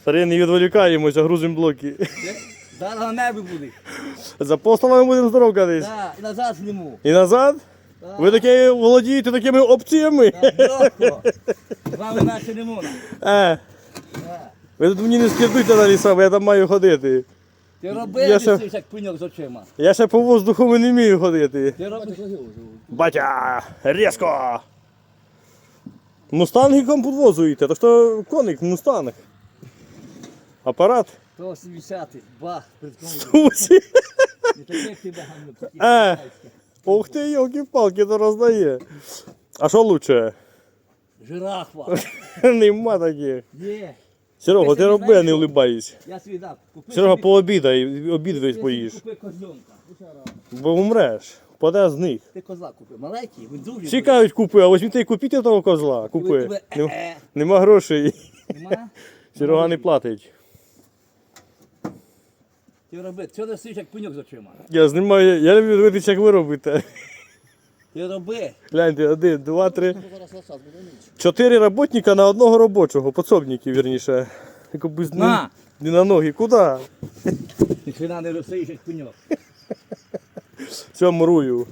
Старий, не відволікаємося, грузимо блоки. Зараз на небі буде. За апостолами будемо здоровкатись. Так, і назад зніму. І назад? Так. Ви такі володієте такими опціями? Так, легко. З вами наче не можна. Е, Так. ви тут мені не скидуйте на ліса, бо я там маю ходити. Ти роби, Я я ще- як пеньок з очима. Я ще по воздуху не вмію ходити. Ти робиш. Батя, різко! Мустангиком підвозуєте, то що коник, мустанг. Апарат. То 70 бах, кому. Сусі. Ти. Е. Ух ти, йолки-палки, то роздає. А що лучше? Жирафа. Нема таких. Є. Серега, Ти роби, а не улибайся. Я свій дав. Купи Серега, собі- пообідай, обід весь поїш. Купи козлонка. Бо умреш. Впаде з них. Ти козла купи. Маленький, він дуже. Всі кажуть, купи, а ось ти купіть того козла. Купи. Купи. Нем- Нема грошей. Нема? Серега не платить. Ти роби. Чого ти сидиш як пеньок з очима? Я знімаю, я люблю дивитися, як ви робите. Ти роби. Гляньте, один, два, три. Чотири роботника на одного робочого, подсобників, вірніше. Якби з- На. Не на ноги. Куди? Ти хрена не розсидиш як пеньок. Все, мурую.